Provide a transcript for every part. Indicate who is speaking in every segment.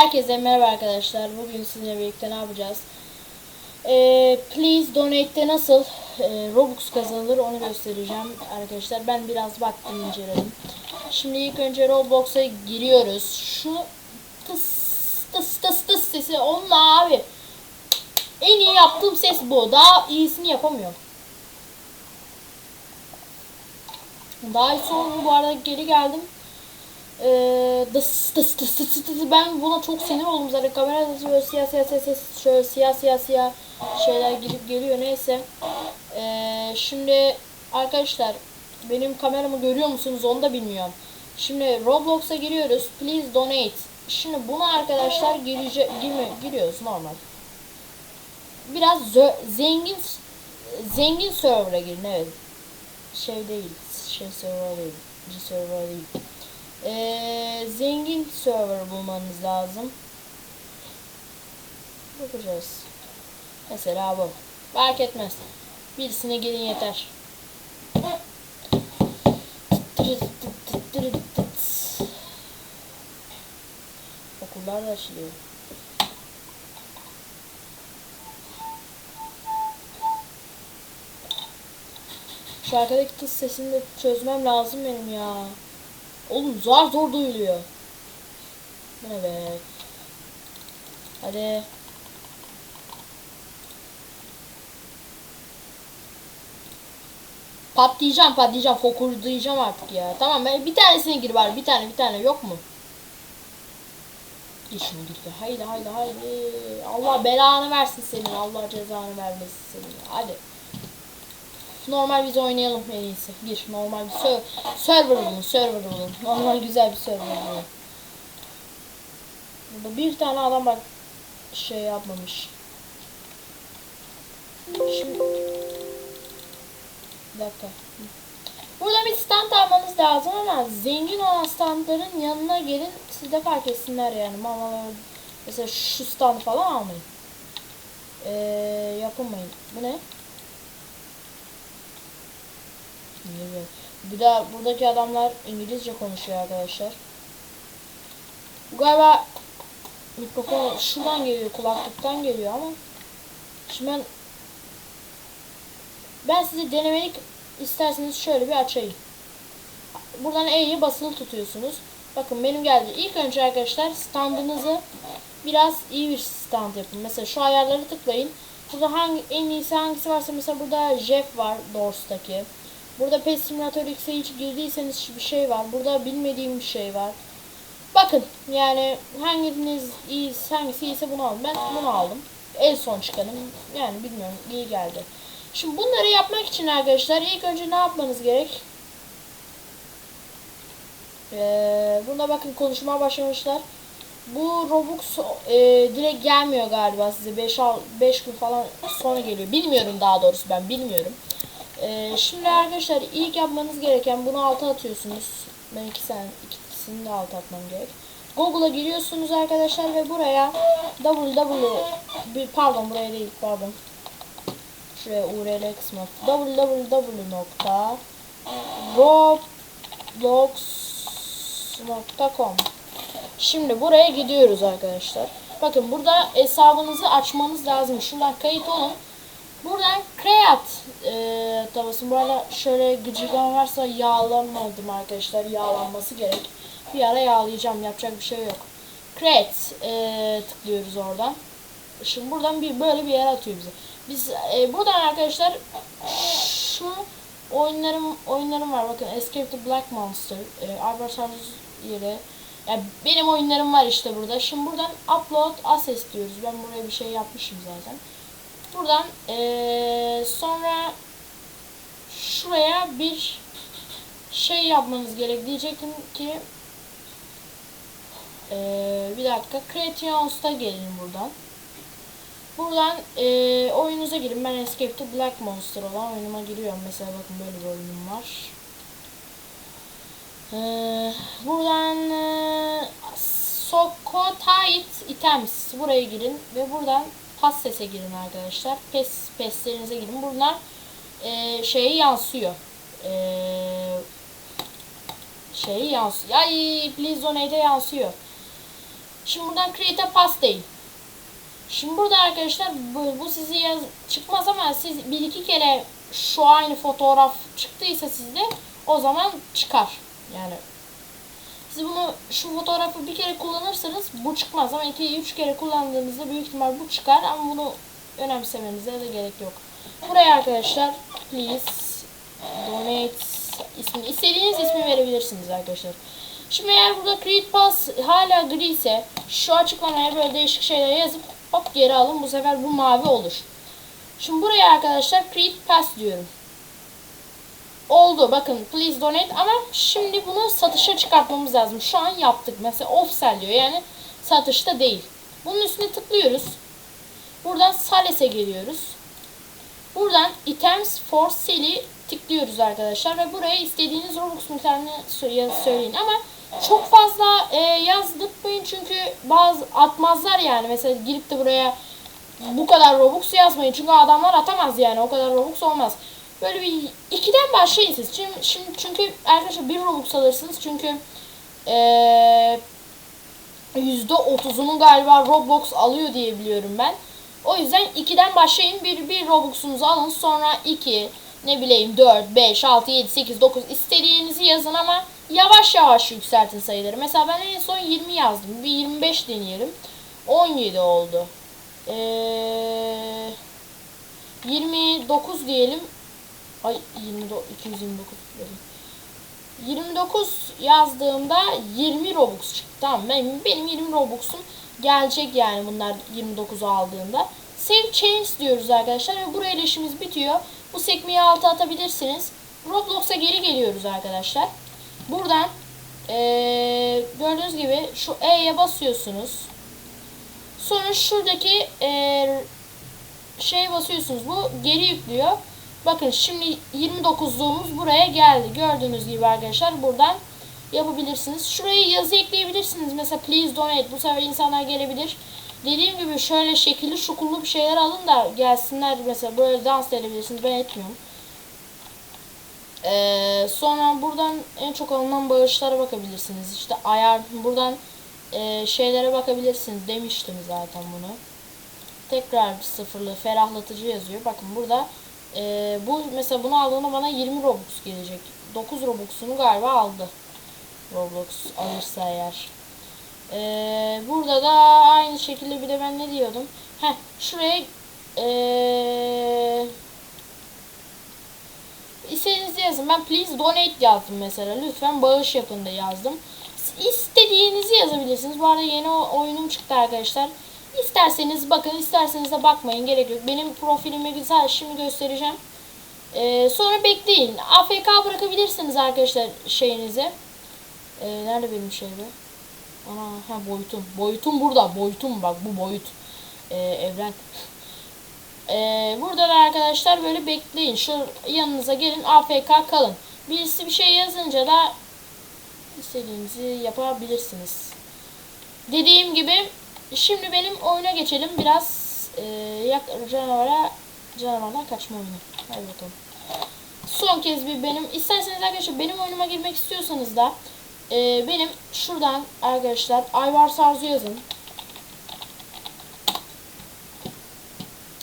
Speaker 1: Herkese merhaba arkadaşlar. Bugün sizinle birlikte ne yapacağız? Ee, please donate'de nasıl e, Robux kazanılır onu göstereceğim arkadaşlar. Ben biraz baktım inceledim. Şimdi ilk önce Roblox'a giriyoruz. Şu tıs tıs tıs tıs sesi onunla abi. En iyi yaptığım ses bu. Daha iyisini yapamıyorum. Daha iyisi oldu bu arada geri geldim. Ee, dıs dıs dıs dıs dıs dıs. ben buna çok sinir oldum zaten kamerada böyle siyah siyah siyah siyah şöyle siyah siyah siyah şeyler gidip geliyor. Neyse. Ee, şimdi arkadaşlar benim kameramı görüyor musunuz? Onu da bilmiyorum. Şimdi Roblox'a giriyoruz. Please donate. Şimdi buna arkadaşlar girece girme, giriyoruz normal. Biraz zengin zengin server'a girin. Evet. Şey değil. Şey server değil. Server değil ee, zengin server bulmanız lazım. Bakacağız. Mesela bu. Fark etmez. Birisine gelin yeter. Okullar da açılıyor. Şu arkadaki sesini de çözmem lazım benim ya. Oğlum zor zor duyuluyor. Be? Hadi. Patlayacağım patlayacağım fokurlayacağım artık ya. Tamam ben bir tanesine gir bari bir tane bir tane yok mu? Gir şunu gir. Haydi haydi haydi. Allah belanı versin senin. Allah cezanı vermesin senin. Hadi. Normal biz oynayalım en iyisi. Gir normal bir ser server bulun, server bulun. Normal güzel bir server bulun. Burada bir tane adam bak şey yapmamış. Şimdi bir dakika. Burada bir stand almanız lazım ama zengin olan standların yanına gelin siz de fark etsinler yani. Mamalar mesela şu stand falan almayın. Ee, yapılmayın. Bu ne? Bilmiyorum. Bir de buradaki adamlar İngilizce konuşuyor arkadaşlar. Galiba mikrofon şuradan geliyor, kulaklıktan geliyor ama şimdi ben ben size denemelik isterseniz şöyle bir açayım. Buradan E'yi basılı tutuyorsunuz. Bakın benim geldi. İlk önce arkadaşlar standınızı biraz iyi bir stand yapın. Mesela şu ayarları tıklayın. Burada hangi en iyisi hangisi varsa mesela burada Jeff var Doors'taki. Burada Pet Simulator X'e hiç girdiyseniz bir şey var. Burada bilmediğim bir şey var. Bakın yani hanginiz iyi, hangisi iyiyse bunu alın. Ben bunu aldım. En son çıkanım. Yani bilmiyorum iyi geldi. Şimdi bunları yapmak için arkadaşlar ilk önce ne yapmanız gerek? Ee, bunda bakın konuşmaya başlamışlar. Bu Robux e, direkt gelmiyor galiba size 5 5 gün falan sonra geliyor. Bilmiyorum daha doğrusu ben bilmiyorum. Ee, şimdi arkadaşlar ilk yapmanız gereken bunu alta atıyorsunuz. Ben iki sen ikisini de alta atmam gerek. Google'a giriyorsunuz arkadaşlar ve buraya www bir pardon buraya değil pardon. Şuraya URL kısmı www.roblox.com Şimdi buraya gidiyoruz arkadaşlar. Bakın burada hesabınızı açmanız lazım. Şuradan kayıt olun. Buradan create e, tabasın. Burada şöyle gıcıklan varsa yağlanmadım arkadaşlar. Yağlanması gerek. Bir ara yağlayacağım. Yapacak bir şey yok. Create e, tıklıyoruz oradan. Şimdi buradan bir böyle bir yer atıyor bize. Biz e, buradan arkadaşlar şu oyunlarım oyunlarım var. Bakın Escape the Black Monster, e, Albert yeri. Yani benim oyunlarım var işte burada. Şimdi buradan upload access diyoruz. Ben buraya bir şey yapmışım zaten. Buradan ee, sonra şuraya bir şey yapmanız gerek. Diyecektim ki ee, bir dakika Creations'ta gelin buradan. Buradan ee, oyunuza girin. Ben Escape to Black Monster olan oyunuma giriyorum. Mesela bakın böyle bir oyunum var. Ee, buradan ee, Sokotait Items buraya girin ve buradan pas sese girin arkadaşlar. Pes peslerinize girin. Buradan e, şeyi yansıyor. E, şeyi yansıyor. Ay donate'e yansıyor. Şimdi buradan create a pass deyin. Şimdi burada arkadaşlar bu, bu sizi yaz çıkmaz ama siz bir iki kere şu aynı fotoğraf çıktıysa sizde o zaman çıkar. Yani siz bunu şu fotoğrafı bir kere kullanırsanız bu çıkmaz ama iki üç kere kullandığınızda büyük ihtimal bu çıkar ama bunu önemsemenize de gerek yok. Buraya arkadaşlar please donate ismi istediğiniz ismi verebilirsiniz arkadaşlar. Şimdi eğer burada create pass hala gri ise şu açıklamaya böyle değişik şeyler yazıp hop geri alın bu sefer bu mavi olur. Şimdi buraya arkadaşlar create pass diyorum. Oldu bakın please donate ama şimdi bunu satışa çıkartmamız lazım. Şu an yaptık. Mesela off sell diyor yani satışta değil. Bunun üstüne tıklıyoruz. Buradan Sales'e geliyoruz. Buradan items for sale'i tıklıyoruz arkadaşlar ve buraya istediğiniz Robux miktarını sö- söyleyin ama çok fazla e, yazdırmayın çünkü bazı atmazlar yani mesela girip de buraya bu kadar Robux yazmayın çünkü adamlar atamaz yani o kadar Robux olmaz. Böyle bir ikiden başlayın siz. Şimdi, şimdi çünkü arkadaşlar bir Robux alırsınız çünkü eee %30'unu galiba Roblox alıyor diye biliyorum ben. O yüzden 2'den başlayın. Bir, bir Robux'unuzu alın. Sonra 2, ne bileyim 4, 5, 6, 7, 8, 9 istediğinizi yazın ama yavaş yavaş yükseltin sayıları. Mesela ben en son 20 yazdım. Bir 25 deneyelim. 17 oldu. Ee, 29 diyelim. Ay 29, 229 dedim. 29 yazdığımda 20 Robux çıktı. Tamam benim, benim 20 Robux'um gelecek yani bunlar 29'u aldığında. Save change diyoruz arkadaşlar ve buraya işimiz bitiyor. Bu sekmeyi alta atabilirsiniz. Roblox'a geri geliyoruz arkadaşlar. Buradan eee, gördüğünüz gibi şu E'ye basıyorsunuz. Sonra şuradaki eee şey basıyorsunuz. Bu geri yüklüyor. Bakın şimdi 29'luğumuz buraya geldi. Gördüğünüz gibi arkadaşlar buradan yapabilirsiniz. Şuraya yazı ekleyebilirsiniz. Mesela please donate. Bu sefer insanlar gelebilir. Dediğim gibi şöyle şekilli şukullu bir şeyler alın da gelsinler. Mesela böyle dans da edebilirsiniz. Ben etmiyorum. Ee, sonra buradan en çok alınan bağışlara bakabilirsiniz. İşte ayar buradan e, şeylere bakabilirsiniz. Demiştim zaten bunu. Tekrar sıfırlı ferahlatıcı yazıyor. Bakın burada e, bu mesela bunu aldığında bana 20 Robux gelecek. 9 Robux'unu galiba aldı. Roblox alırsa eğer. E, burada da aynı şekilde bir de ben ne diyordum? Heh, şuraya e, istediğinizi yazın. Ben please donate yazdım mesela. Lütfen bağış yapın da yazdım. İstediğinizi yazabilirsiniz. Bu arada yeni oyunum çıktı arkadaşlar. İsterseniz bakın, isterseniz de bakmayın. Gerek yok. Benim profilimi güzel şimdi göstereceğim. Ee, sonra bekleyin. AFK bırakabilirsiniz arkadaşlar şeyinizi. Ee, nerede benim şey be? Ana ha boyutum. Boyutum burada. Boyutum bak bu boyut. Ee, evren. Ee, burada da arkadaşlar böyle bekleyin. Şu yanınıza gelin AFK kalın. Birisi bir şey yazınca da istediğinizi yapabilirsiniz. Dediğim gibi şimdi benim oyuna geçelim. Biraz e, yak canavara canavardan kaçma oyunu. Hadi bakalım. Son kez bir benim isterseniz arkadaşlar benim oyunuma girmek istiyorsanız da e, benim şuradan arkadaşlar Ayvar Sarzu yazın.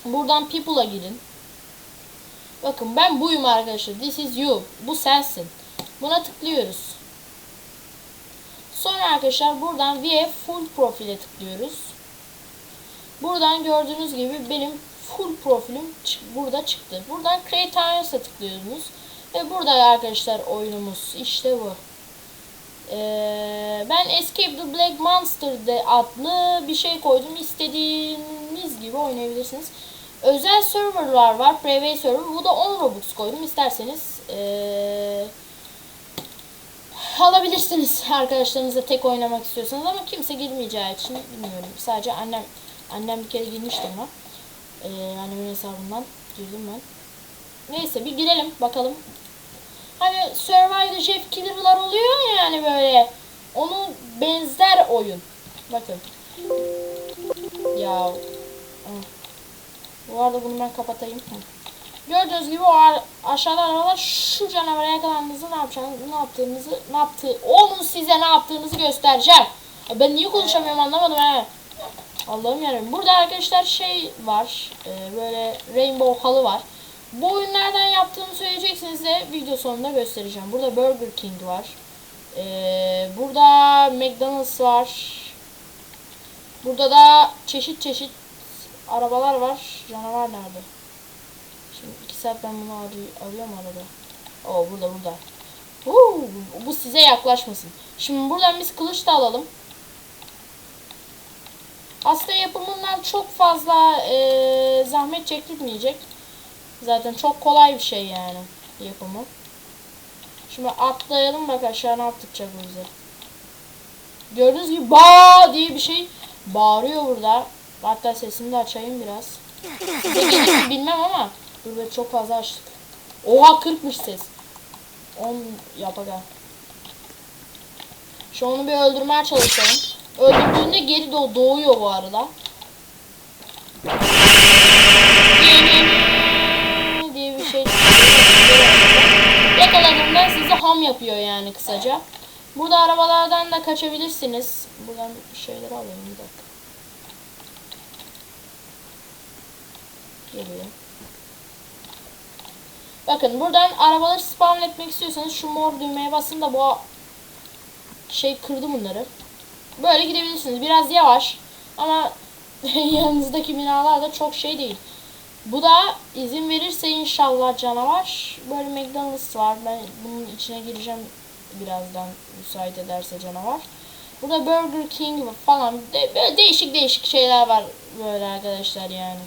Speaker 1: Buradan People'a girin. Bakın ben buyum arkadaşlar. This is you. Bu sensin. Buna tıklıyoruz. Sonra arkadaşlar buradan View Full Profil'e tıklıyoruz. Buradan gördüğünüz gibi benim full profilim burada çıktı. Buradan Create Audience'a tıklıyorsunuz. Ve burada arkadaşlar oyunumuz. işte bu. Ee, ben Escape the Black Monster de adlı bir şey koydum. İstediğiniz gibi oynayabilirsiniz. Özel serverlar var. Private server. Bu da 10 Robux koydum. İsterseniz ee, alabilirsiniz arkadaşlarınızla tek oynamak istiyorsanız ama kimse girmeyeceği için bilmiyorum. Sadece annem annem bir kere girmişti ama ee, annemin hesabından girdim ben. Neyse bir girelim bakalım. Hani Survivor Chef Killer'lar oluyor ya yani böyle. Onun benzer oyun. Bakın. Ya. Hı. Bu arada bunu ben kapatayım. Gördüğünüz gibi o aşağıda aralar şu canavara yakalandığınızda ne yapacağınızı, ne yaptığınızı, ne yaptığı, onun size ne yaptığınızı göstereceğim. Ya Ben niye konuşamıyorum anlamadım he. Allah'ım yarabbim. Burada arkadaşlar şey var. e, böyle rainbow halı var. Bu oyunlardan yaptığımı söyleyeceksiniz de video sonunda göstereceğim. Burada Burger King var. E, burada McDonald's var. Burada da çeşit çeşit arabalar var. Canavar nerede? Şimdi iki saat ben bunu arıyor, arıyorum arada. Oo burada burada. Huu, bu size yaklaşmasın. Şimdi buradan biz kılıç da alalım. Aslında yapımından çok fazla eee, zahmet çektirmeyecek. Zaten çok kolay bir şey yani yapımı. Şimdi atlayalım bak aşağı ne yaptıkça bize. Gördüğünüz gibi ba diye bir şey bağırıyor burada. Hatta sesini de açayım biraz. Mi bilmem ama dur be çok fazla açtık. Oha 40'mış ses. 10 yap aga. Şu onu bir öldürmeye çalışalım. Öldürdüğünde geri doğ doğuyor bu arada. diye bir şey Yakaladığında sizi ham yapıyor yani kısaca. Burada arabalardan da kaçabilirsiniz. Buradan bir şeyler alayım bir dakika. Geliyor. Bakın buradan arabaları spawn etmek istiyorsanız şu mor düğmeye basın da bu şey kırdı bunları. Böyle gidebilirsiniz. Biraz yavaş ama yanınızdaki binalar da çok şey değil. Bu da izin verirse inşallah canavar. Böyle McDonald's var. Ben bunun içine gireceğim birazdan müsait ederse canavar. Burada Burger King falan de, böyle değişik değişik şeyler var böyle arkadaşlar yani.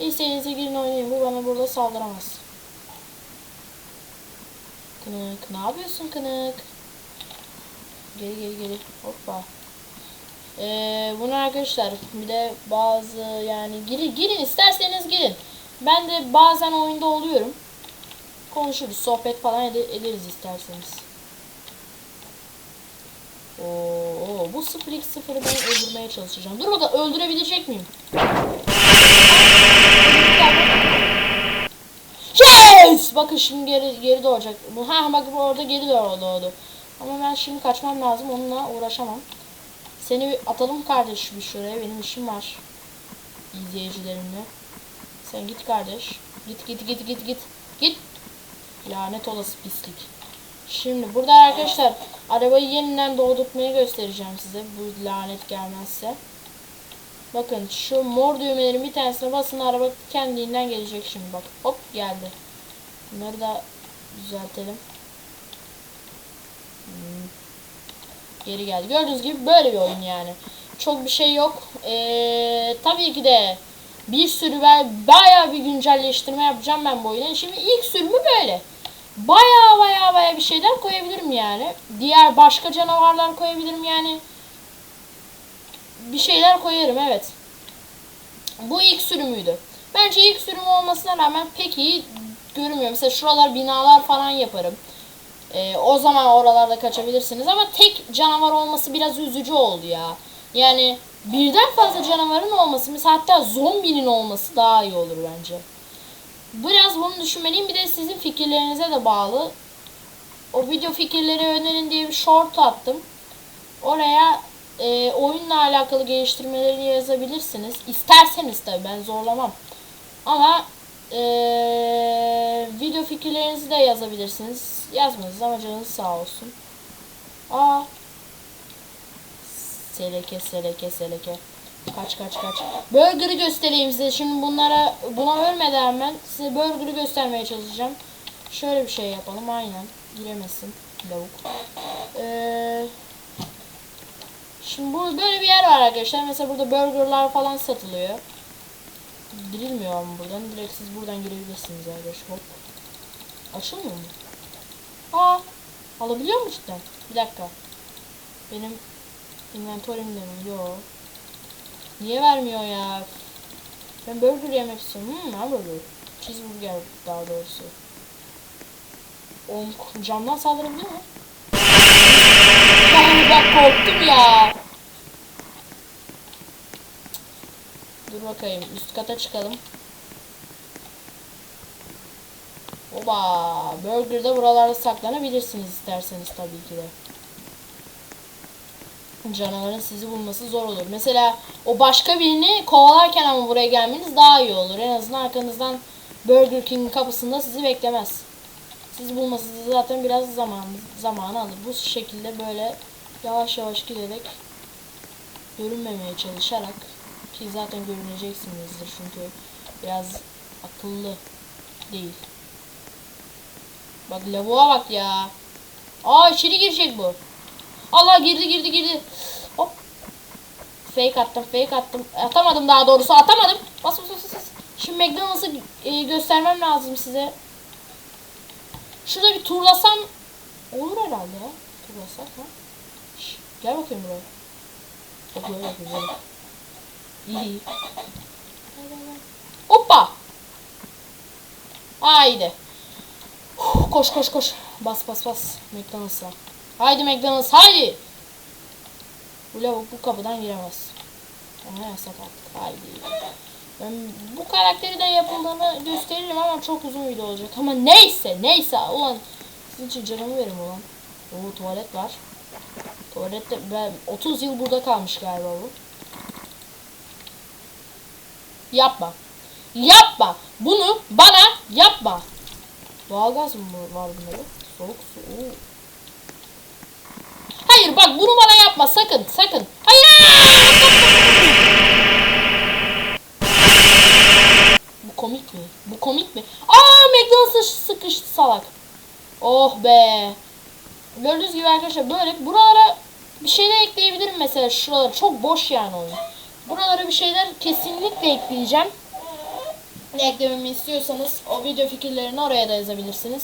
Speaker 1: İstediğinize girin oynayın. Bu bana burada saldıramaz. Kınık. Ne yapıyorsun kınık? Geri geri geri. Hoppa. Ee, bunu arkadaşlar bir de bazı yani girin, girin isterseniz girin. Ben de bazen oyunda oluyorum. Konuşuruz, sohbet falan ede- ederiz isterseniz. Oo, bu 0x0'ı ben öldürmeye çalışacağım. Dur bakalım öldürebilecek miyim? Bakın şimdi geri geri doğacak. Ha bak orada geri doğdu. Ama ben şimdi kaçmam lazım. Onunla uğraşamam. Seni atalım kardeş bir şuraya. Benim işim var. İzleyicilerimle. Sen git kardeş. Git git git git git. Git. Lanet olası pislik. Şimdi burada arkadaşlar arabayı yeniden doğdurtmayı göstereceğim size. Bu lanet gelmezse. Bakın şu mor düğmelerin bir tanesine basın araba kendinden gelecek şimdi bak. Hop geldi. Bunları da düzeltelim. Hmm. Geri geldi. Gördüğünüz gibi böyle bir oyun yani. Çok bir şey yok. Ee, tabii ki de bir sürü ben bayağı bir güncelleştirme yapacağım ben bu oyuna. Şimdi ilk sürümü böyle. Bayağı bayağı bayağı bir şeyler koyabilirim yani. Diğer başka canavarlar koyabilirim yani. Bir şeyler koyarım evet. Bu ilk sürümüydü. Bence ilk sürüm olmasına rağmen pek iyi görünmüyor. Mesela şuralar binalar falan yaparım. Ee, o zaman oralarda kaçabilirsiniz ama tek canavar olması biraz üzücü oldu ya. Yani birden fazla canavarın olması mesela hatta zombinin olması daha iyi olur bence. Biraz bunu düşünmeliyim bir de sizin fikirlerinize de bağlı. O video fikirleri önerin diye bir short attım. Oraya e, oyunla alakalı geliştirmeleri yazabilirsiniz. İsterseniz tabii ben zorlamam. Ama e, video fikirlerinizi de yazabilirsiniz. Yazmanız ama canınız sağ olsun. Aa. Seleke seleke seleke. Kaç kaç kaç. Burger'ı göstereyim size. Şimdi bunlara buna ölmeden ben size burger'ı göstermeye çalışacağım. Şöyle bir şey yapalım aynen. Giremesin lavuk. Eee Şimdi bu böyle bir yer var arkadaşlar. Mesela burada burgerlar falan satılıyor. Girilmiyor ama buradan. Direkt siz buradan girebilirsiniz arkadaşlar. Hop. Açılmıyor mu? Aa. Alabiliyor mu cidden? Bir dakika. Benim inventory'imde mi? Yo. Niye vermiyor ya? Ben burger yemek istiyorum. Hmm, hamburger. Cheeseburger daha doğrusu. Oğlum camdan saldırabiliyor mu? Ay ben korktum ya. Dur bakayım üst kata çıkalım. Oba, burger'da buralarda saklanabilirsiniz isterseniz tabii ki de. canavarın sizi bulması zor olur. Mesela o başka birini kovalarken ama buraya gelmeniz daha iyi olur. En azından arkanızdan Burger King'in kapısında sizi beklemez. Sizi bulması zaten biraz zaman zamanı alır. Bu şekilde böyle yavaş yavaş giderek görünmemeye çalışarak ki zaten görüneceksinizdir çünkü biraz akıllı değil. Bak lavuğa bak ya. Aa içeri girecek bu. Allah girdi girdi girdi. Hop. Fake attım fake attım. Atamadım daha doğrusu atamadım. Bas bas bas bas. Şimdi McDonald's'ı e, göstermem lazım size. Şurada bir turlasam olur herhalde ya. Turlasak ha. Şş, gel bakayım buraya. Bak böyle yapıyor böyle. İyi. Hoppa. Haydi. Koş koş koş. Bas bas bas. McDonald's'a. Haydi McDonald's haydi. Bu lavuk bu kapıdan giremez. Ona yasak artık. Haydi. Ben bu karakteri de yapıldığını gösteririm ama çok uzun video olacak. Ama neyse neyse. Ulan sizin için canımı verim ulan. Oo tuvalet var. Tuvalette ben 30 yıl burada kalmış galiba bu. Yapma. Yapma. Bunu bana yapma. Doğalgaz mı var bunda bu? Soğuk su. Hayır bak bunu bana yapma sakın sakın. Hayır. Bu komik mi? Bu komik mi? Aa McDonald's sıkıştı salak. Oh be. Gördüğünüz gibi arkadaşlar böyle buralara bir şeyler ekleyebilirim mesela şuralara çok boş yani oyun. Buralara bir şeyler kesinlikle ekleyeceğim. Ne eklememi istiyorsanız o video fikirlerini oraya da yazabilirsiniz.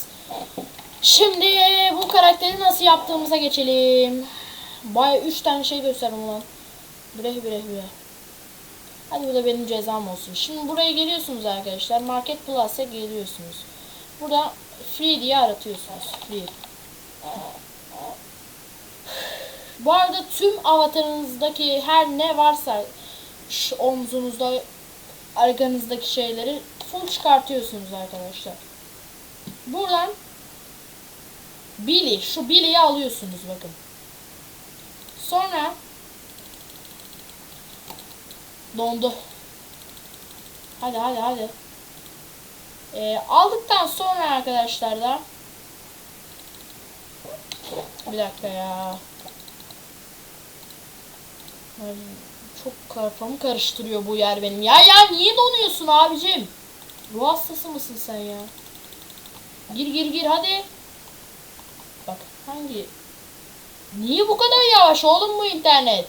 Speaker 1: Şimdi bu karakteri nasıl yaptığımıza geçelim. Baya 3 tane şey gösterdim ulan. Bre bre bre. Hadi bu da benim cezam olsun. Şimdi buraya geliyorsunuz arkadaşlar. Market Plus'a geliyorsunuz. Burada free diye aratıyorsunuz. Free. Bu arada tüm avatarınızdaki her ne varsa omzunuzda arkanızdaki şeyleri full çıkartıyorsunuz arkadaşlar. Buradan Billy, şu Billy'yi alıyorsunuz bakın. Sonra dondu. Hadi hadi hadi. Ee, aldıktan sonra arkadaşlar da bir dakika ya. Ay, çok kafamı karıştırıyor bu yer benim. Ya ya niye donuyorsun abicim? Ruh hastası mısın sen ya? Gir gir gir hadi. Bak hangi? Niye bu kadar yavaş oğlum bu internet?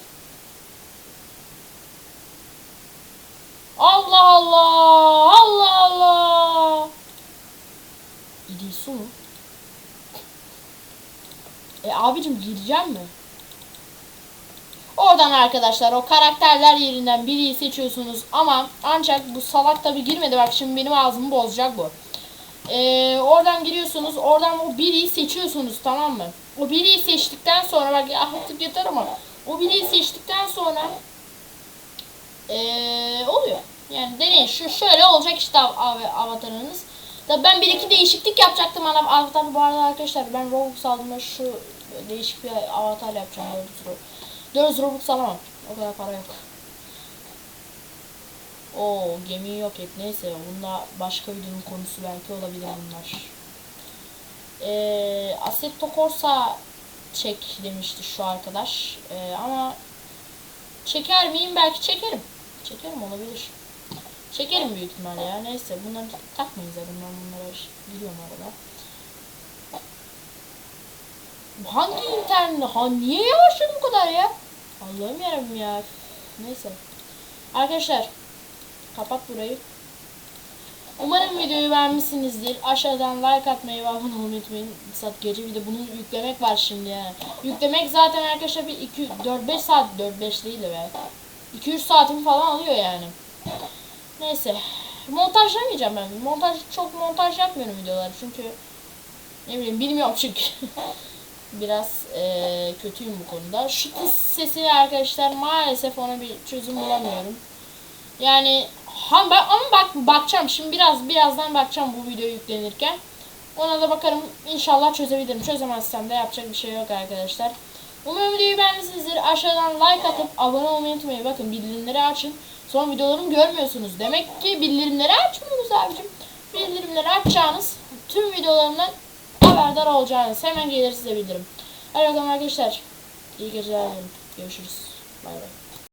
Speaker 1: Allah Allah! Allah Allah! İdil mu? E abicim gireceğim mi? Oradan arkadaşlar o karakterler yerinden biriyi seçiyorsunuz ama ancak bu salak tabi girmedi bak şimdi benim ağzımı bozacak bu. Ee, oradan giriyorsunuz oradan o biriyi seçiyorsunuz tamam mı? O biriyi seçtikten sonra bak ya artık yeter ama o biriyi seçtikten sonra ee, oluyor. Yani deneyin şu şöyle olacak işte av- av- avatarınız. Tabii ben bir iki değişiklik yapacaktım avatar bu arada arkadaşlar ben Robux aldığımda şu değişik bir avatar yapacağım 400 Robux. 400 Robux alamam. O kadar para yok. O gemi yok et neyse bunda başka videonun konusu belki olabilir bunlar. Ee, Assetto Corsa çek demişti şu arkadaş. Ee, ama çeker miyim? Belki çekerim. Çekerim olabilir. Çekerim büyük ihtimalle ya. Neyse bunları takmayın zaten ben bunlara gidiyorum arada. Bu hangi internet? Ha niye yavaşladı bu kadar ya? Allah'ım yarabbim ya. Neyse. Arkadaşlar kapat burayı. Umarım videoyu beğenmişsinizdir. Aşağıdan like atmayı ve abone olmayı unutmayın. Saat gece bir de bunu yüklemek var şimdi yani. Yüklemek zaten arkadaşlar bir 2 4 5 saat 4 5 değil de be. 2 3 saatimi falan alıyor yani. Neyse. Montajlamayacağım ben. Montaj çok montaj yapmıyorum videoları çünkü ne bileyim bilmiyorum çünkü. Biraz eee, kötüyüm bu konuda. Şu kız sesi arkadaşlar maalesef ona bir çözüm bulamıyorum. Yani ha, ben, ama bak bakacağım şimdi biraz birazdan bakacağım bu video yüklenirken. Ona da bakarım inşallah çözebilirim. Çözemezsem de yapacak bir şey yok arkadaşlar. Umarım videoyu beğenmişsinizdir. Aşağıdan like atıp abone olmayı unutmayın. Bakın bildirimleri açın. Son videolarımı görmüyorsunuz. Demek ki bildirimleri açmıyorsunuz abicim. Bildirimleri açacağınız tüm videolarımdan haberdar olacağınız. Hemen gelir size bildirim. Hadi arkadaşlar. İyi geceler. Görüşürüz. Bay bay.